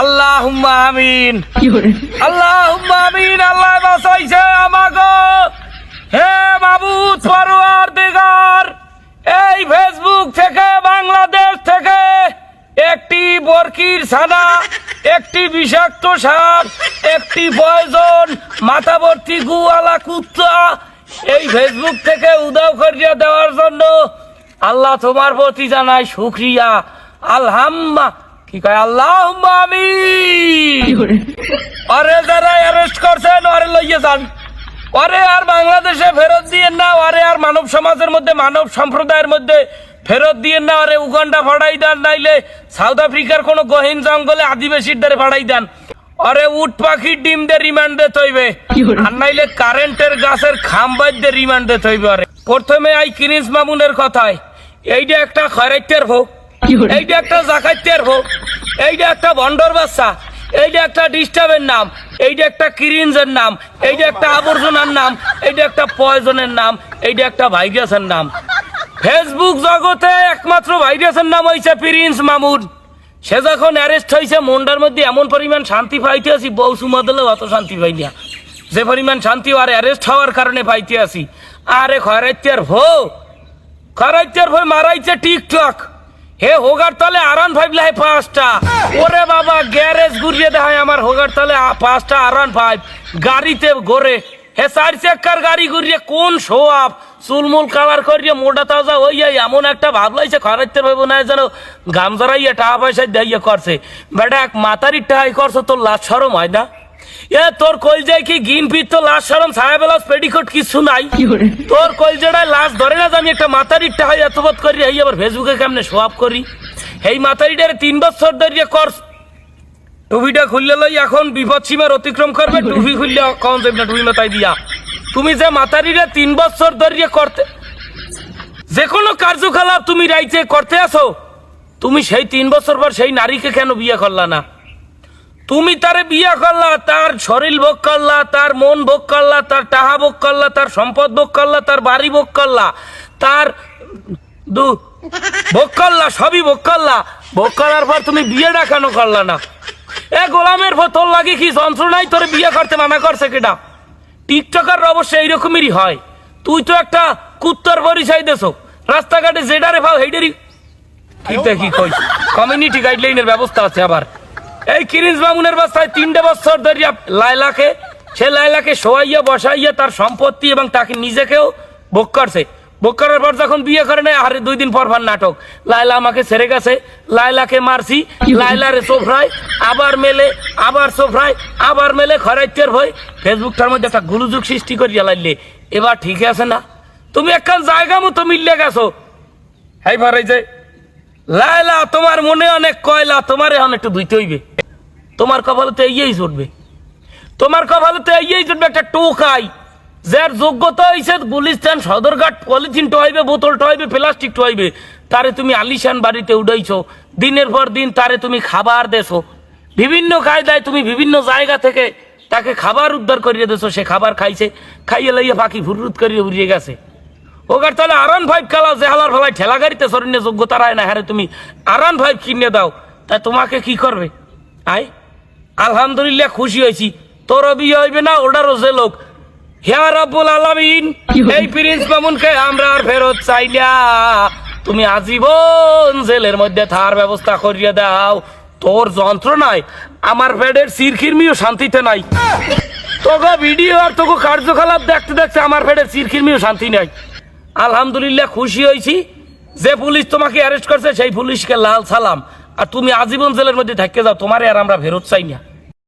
আল্লাহ আমিন। আল্লাহ আমিন আল্লাহ বাঁচাইছে আমাকে হে মাবুদ পরোয়ার দিগার এই ফেসবুক থেকে বাংলাদেশ থেকে একটি বরকির ছানা একটি বিষাক্ত সাপ একটি পয়জন মাথা ভর্তি গুয়ালা কুত্তা এই ফেসবুক থেকে উদাও করিয়া দেওয়ার জন্য আল্লাহ তোমার প্রতি জানাই শুক্রিয়া। আলহাম্মা কি কয় আল্লাহ আমি আরে যারা অ্যারেস্ট করছেন আরে লইয়ে যান। আরে আর বাংলাদেশে ফেরত দিয়ে না আরে আর মানব সমাজের মধ্যে মানব সম্প্রদায়ের মধ্যে ফেরত দিয়ে না আরে উগান্ডা ফাড়াই দেন নাইলে সাউথ আফ্রিকার কোনো গহীন জঙ্গলে আদিবাসীর দ্বারে ফাড়াই দেন। আরে উট পাখির ডিম দিয়ে রিমান্ড দে তৈবে আর নাইলে কারেন্টের গাছের খাম্বাই দিয়ে রিমান্ড দে তৈবে আরে। প্রথমে আই কিরিস মামুনের কথায় এইটা একটা খয়রাইতের ভোগ। এইটা একটা জাকাইতের ভোগ এইটা একটা ভন্ডর বাচ্চা, এইটা একটা ডিস্টার্বের নাম, এইটা একটা কিরিঞ্জের নাম, এইটা একটা আবর্জনার নাম, এইটা একটা পয়জনের নাম, এইটা একটা ভাইরাসের নাম। ফেসবুক জগতে একমাত্র ভাইরাসের নাম হয়েছে প্রিন্স মামুন। সে যখন অ্যারেস্ট হয়েছে মন্ডার মধ্যে এমন পরিমাণ শান্তি পাইতে আছি বউ সুমাদলে অত শান্তি পাই না। যে পরিমাণ শান্তি আর অ্যারেস্ট হওয়ার কারণে পাইতে আছি আরে খয়রাইতের ভো খরাইতের ভয় মারাইছে টিকটক। হে হোগার তলে আরান ফাইভ লাই পাঁচটা। ওরে বাবা, গ্যারেজ ঘুরিয়ে দেখায় আমার হোগার তলে পাঁচটা আরান ফাইভ গাড়িতে ঘোরে। হে চার চাক্কার গাড়ি ঘুরিয়ে কোন শো আপ চুলমুল কালার করিয়ে মোটা তাজা হইয়া এমন একটা ভাবলাইছে খরাইতে ভাইব না, যেন গামজারাইয়া টাকা পয়সা দিয়ে করছে। বেটা, এক মাতারি টাই করছ তোর লাশ সরম হয় না এ তোর কই যায় কি গিন তো লাশ সরম ছায়া বেলাস পেডিকোট কিছু নাই? তোর কলজেড়ায় লাশ ধরে না আমি একটা হয় এতবত করি এই আবার ফেসবুকে কেমনে করি? এই মাতারিটারে তিন বছর ধরে কর টুপিটা খুললে লই এখন বিপদ সীমার অতিক্রম করবে টুপি খুললে কখন যাবে না টুপি মাথায় দিয়া। তুমি যে মাতারিরে তিন বছর ধরে করতে যে কোনো কার্যকলাপ তুমি রাইতে করতে আসো তুমি সেই তিন বছর পর সেই নারীকে কেন বিয়ে করলা না? তুমি তারে বিয়ে করলা তার শরীর ভোগ করলা তার মন ভোগ করলা তার টাহা ভোগ করলা তার সম্পদ ভোগ করলা তার বাড়ি ভোগ করলা তার দু ভোগ করলা সবই ভোগ করলা। ভোগ করার পর তুমি বিয়েটা কেন করলা না? এ গোলামের পর তোর লাগে কি যন্ত্রণাই তোর বিয়ে করতে মানা করছে কেটা টিকটকার অবশ্য এইরকমেরই হয়। তুই তো একটা কুত্তর পরিচয় দেছো। রাস্তাঘাটে যেটারে সেইটারই ঠিকটা কি কই কমিউনিটি গাইডলাইনের ব্যবস্থা আছে আবার। এই কিরিঞ্জ বামুনের বাস্তায় তিনটে বছর ধরিয়া লাইলাকে, সে লাইলাকে শোয়াইয়া, বসাইয়া তার সম্পত্তি এবং তাকে নিজেকেও ভোগ করছে। ভোগ করার পর যখন বিয়ে করে নেয় আরে দুই দিন পর নাটক। লাইলা আমাকে ছেড়ে গেছে, লাইলাকে মারছি, লাইলারে সোফরায়, আবার মেলে, আবার সোফরায়, আবার মেলে, খরাইতের ভয়। ফেসবুকটার মধ্যে একটা গুলুযুগ সৃষ্টি করিয়া লাইলে, এবার ঠিক আছে না? তুমি একখান জায়গা মতো মিললে গেছো। হাই ভারাই যে লাইলা, তোমার মনে অনেক কয়লা, তোমার এখন একটু ধুইতে হইবে। তোমার কপালে তো এই জুটবে তোমার কপালে তো এই জুটবে একটা টোকাই যার যোগ্যতা হয়েছে গুলিস্তান সদরঘাট পলিথিন টয়বে বোতল টয়বে প্লাস্টিক টয়বে তারে তুমি আলিশান বাড়িতে উঠাইছো। দিনের পর দিন তারে তুমি খাবার দেছো। বিভিন্ন কায়দায় তুমি বিভিন্ন জায়গা থেকে তাকে খাবার উদ্ধার করিয়ে দেছো। সে খাবার খাইছে, খাইয়ে লাইয়ে পাখি ফুরুত করিয়ে উড়িয়ে গেছে। ওগার তাহলে আরান ফাইভ খেলা যে হালার ফেলায় ঠেলা গাড়িতে সরণ্যে যোগ্যতা রায় না হ্যাঁ তুমি। আরান ফাইভ কিনে দাও। তাই তোমাকে কি করবে? আই আলহামদুলিল্লাহ খুশি হয়েছি। তোর বিয়ে হইবে না ওটারও যে লোক। হিয়া রাব্বুল আলামিন এই প্রিন্স মামুনকে আমরা আর ফেরত চাই না। তুমি আজীবন জেলের মধ্যে থার ব্যবস্থা করিয়ে দাও। তোর যন্ত্রণায় আমার পেটের সিরখিরমিও শান্তিতে নাই। তোকে ভিডিও আর তোকে কার্যকলাপ দেখতে দেখতে আমার পেটের সিরখিরমিও শান্তি নাই। আলহামদুলিল্লাহ খুশি হয়েছি। যে পুলিশ তোমাকে অ্যারেস্ট করছে, সেই পুলিশকে লাল সালাম। আর তুমি আজীবন জেলের মধ্যে থাকতে যাও, তোমারে আর আমরা ফেরত চাই না।